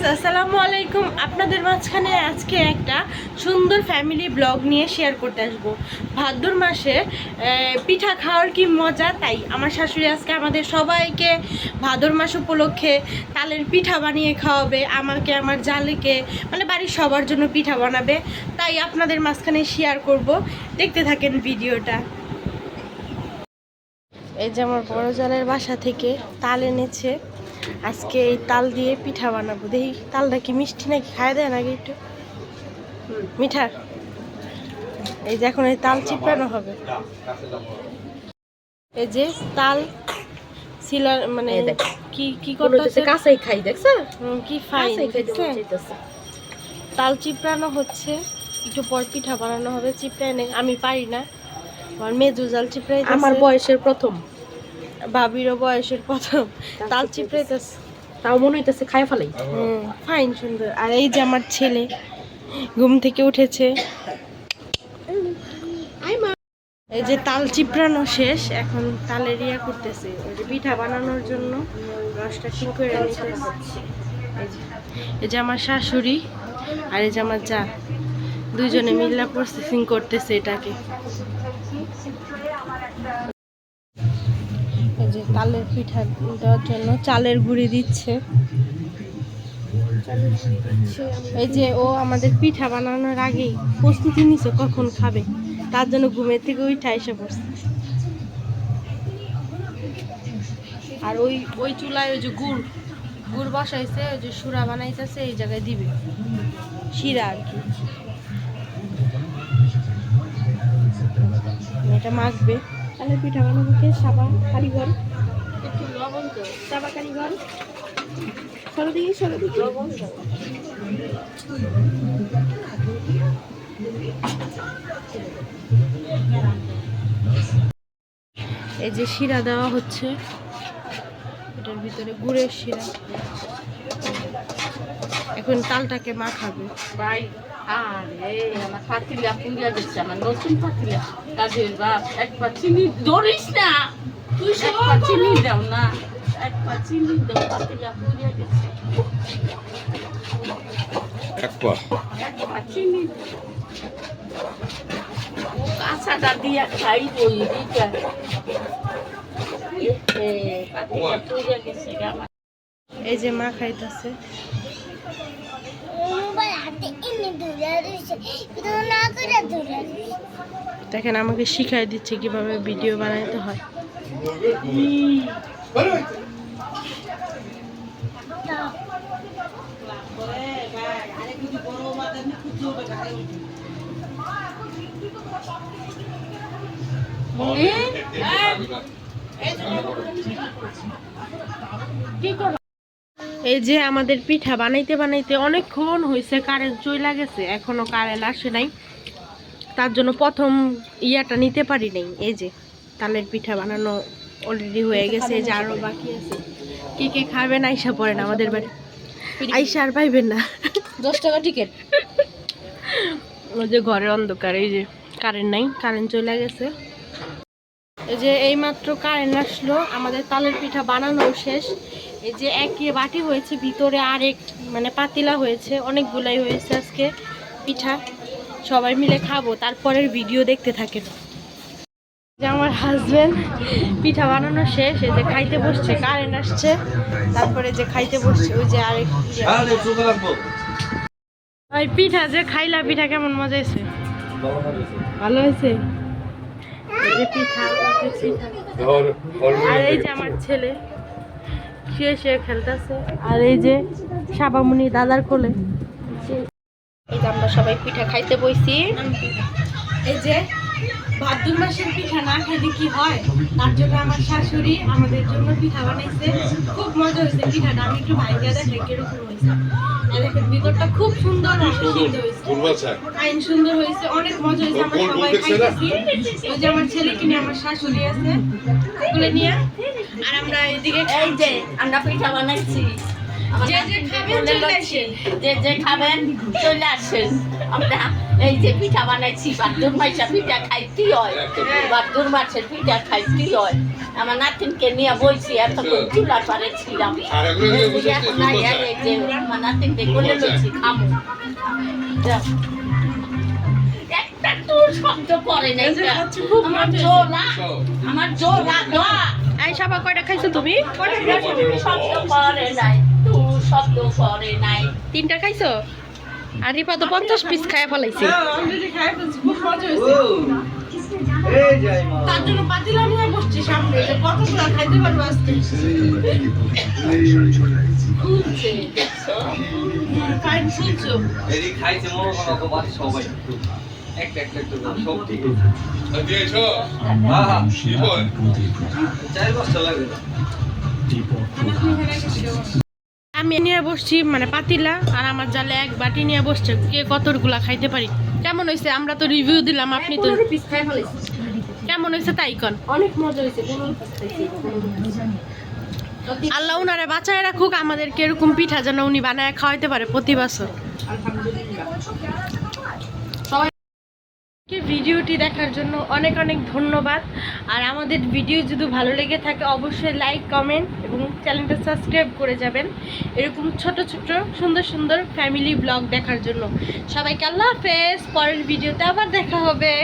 Friends আসসালামু আলাইকুম। আপনাদের মাঝখানে আজকে একটা সুন্দর ফ্যামিলি ব্লগ নিয়ে শেয়ার করতে আসব। ভাদ্র মাসে পিঠা খাওয়ার কি মজা? তাই আমার শাশুড়ি আজকে আমাদের সবাইকে ভাদর মাস উপলক্ষে তালের পিঠা বানিয়ে খাওয়াবে, আমাকে, আমার জালেকে মানে বাড়ির সবার জন্য পিঠা বানাবে। তাই আপনাদের মাঝখানে শেয়ার করব। দেখতে থাকেন ভিডিওটা। এই যে আমার বড় জালের বাসা থেকে তাল এনেছে। আজকে এই তাল দিয়ে পিঠা বানাবো। দেখি তালটা কি মিষ্টি নাকি? খায় দেয় নাকি একটু। মিঠা? এই যে এখন এই তাল চিপড়ানো হবে। এই যে তাল সিলার মানে কি কি করতেছে? কাঁচাই খাই দেখছ কি ফাইন। তাল চিপড়ানো হচ্ছে। একটু পর পিঠা বানানো হবে চিপড়ানে আমি পারি না। আমার মেজু জাল চিপড়াই আমার বয়সের প্রথম। ভাবিরও বয়সের প্রথম তাল চিপড়াইতেছে তাও মনে হইতেছে খাই ফেলাই। হুম ফাইন সুন্দর। আর এই যে আমার ছেলে ঘুম থেকে উঠেছে। এই যে তাল চিপড়ানো শেষ এখন তালের ইয়া করতেছে। ওই যে পিঠা বানানোর জন্য রসটা ঠিক করে নিতেছে এই যে আমার শাশুড়ি আর এই যে আমার যা দুইজনে মিল্লা প্রসেসিং করতেছে এটাকে। এই যে তালের পিঠা দেওয়ার জন্য চালের গুঁড়ি দিচ্ছে। এই যে ও আমাদের পিঠা বানানোর আগেই প্রস্তুতি নিছে কখন খাবে। তার জন্য ঘুমের থেকে উঠে এসে পড়ছে। আর ওই ওই চুলায় ওই যে গুড় গুড় বসাইছে, ওই যে সুরা বানাইতেছে, এই জায়গায় দিবে। শিরা আর কি। এটা মাখবে। তাহলে পিঠা বানাবো কে সাবা কারিগর। একটু লবণ তো। সাবা কারিগর। সরো দিকে সরো দিকে লবণ এই যে শিরা দেওয়া হচ্ছে। এটার ভিতরে গুড়ের শিরা। এখন তালটাকে মাখাবে ভাই আরে আমার পাতিলা পুড়িয়া গেছে আমার নতুন পাতিলা। কাজের বাপ একবার চিনি ধরিস না। তুই একবার চিনি দাও না। একবার চিনি দাও পাতিলা পুড়িয়া গেছে। একবার একবার চিনি। কাঁচাটা দিয়া খাইব এদিকে এই যে মা খাইতেছে। দেখেন আমাকে শিখাই দিচ্ছে কীভাবে ভিডিও বানাইতে হয়। এই যে আমাদের পিঠা বানাইতে বানাইতে অনেকক্ষণ হয়েছে কারেন্ট চইলা গেছে এখনও কারেন্ট আসে নাই। তার জন্য প্রথম ইয়াটা নিতে পারি নাই। এই যে তালের পিঠা বানানো অলরেডি হয়ে গেছে এই যে আরও বাকি আছে। কে কে খাবেন আইসা পড়েন আমাদের বাড়ি। আইসা আর পাইবেন না। দশ টাকা টিকিট ওই যে ঘরের অন্ধকার এই যে কারেন্ট নাই কারেন্ট চলে গেছে। এই যে এইমাত্র কারেন্ট আসলো আমাদের তালের পিঠা বানানো শেষ। এই যে একই বাটি হয়েছে ভিতরে আরেক মানে পাতিলা হয়েছে অনেকগুলাই হয়েছে আজকে পিঠা। সবাই মিলে খাব তারপরের ভিডিও দেখতে থাকেন। যে আমার হাজবেন্ড পিঠা বানানো শেষ এই যে খাইতে বসছে কারেন্ট আসছে। তারপরে যে খাইতে বসছে ওই যে আরেক ওই পিঠা যে খাইলা পিঠা কেমন মজা হয়েছে? ভালো হয়েছে। এই যে পিঠা। আর এই যে আমার ছেলে শুয়ে শুয়ে খেলতেছে আর এই যে সাবামুনি দাদার কোলে এই যে আমরা সবাই পিঠা খাইতে বইছি এই যে ভাদ্র মাসের পিঠা না খেলে কি হয়? তার জন্য আমার শাশুড়ি আমাদের জন্য পিঠা বানাইছে। খুব মজা হয়েছে পিঠাটা। আমি একটু ভাইয়া দেখে কীরকম হয়েছে। দেখেন ভিতরটা খুব সুন্দর সিদ্ধ হয়েছে। আইন সুন্দর হয়েছে। অনেক মজা হয়েছে। আমরা সবাই দেখছে ওই যে আমার ছেলেকে নিয়ে আমার শাশুড়ি আছে। ওগুলো নিয়ে আর আমরা এদিকে এই যে আমরা পিঠা বানাইছি। যে যে খাবেন চলে আসেন। যে যে খাবেন চলে আসেন। আমরা এই যে পিঠা বানাইছি বাদ্দুর মাইসা পিঠা খাইতে হয়? বাদ্দুর মাছের পিঠা খাইতে হয়? আমার নাতিনকে নিয়ে বইছি এতক্ষণ চুলা পারে ছিলাম। এখন নাই যে আমার নাতিনকে কোলে লইছি খামো। যাও। একটা তোর শব্দ করে নাই আমার জোলা আমার জোলা দোয়া এই সাবা কয়টা খাইছো তুমি? শব্দ করে নাই শব্দ করে নাই। তিনটা খাইছো? আর রিপা তো পঞ্চাশ পিস খাই ফেলাইছে একটা একটা একটা সব ঠিক। দিয়েছ হ্যাঁ চার বছর আমি নিয়ে বসছি মানে পাতিলা আর আমার জালে এক বাটি নিয়ে বসছে। কে কতগুলা খাইতে পারি? কেমন হয়েছে আমরা তো রিভিউ দিলাম আপনি তো কেমন হয়েছে তাই কন? অনেক মজা হয়েছে আল্লাহ উনারে বাঁচায় রাখুক আমাদেরকে এরকম পিঠা যেন উনি বানায় খাওয়াইতে পারে প্রতি বছর। ভিডিওটি দেখার জন্য অনেক অনেক ধন্যবাদ। আর আমাদের ভিডিও যদি ভালো লেগে থাকে, অবশ্যই লাইক কমেন্ট এবং চ্যানেলটা সাবস্ক্রাইব করে যাবেন। এরকম ছোট ছোট, সুন্দর সুন্দর ফ্যামিলি ব্লগ দেখার জন্য। সবাইকে আল্লাহ হাফেজ, পরের ভিডিওতে আবার দেখা হবে।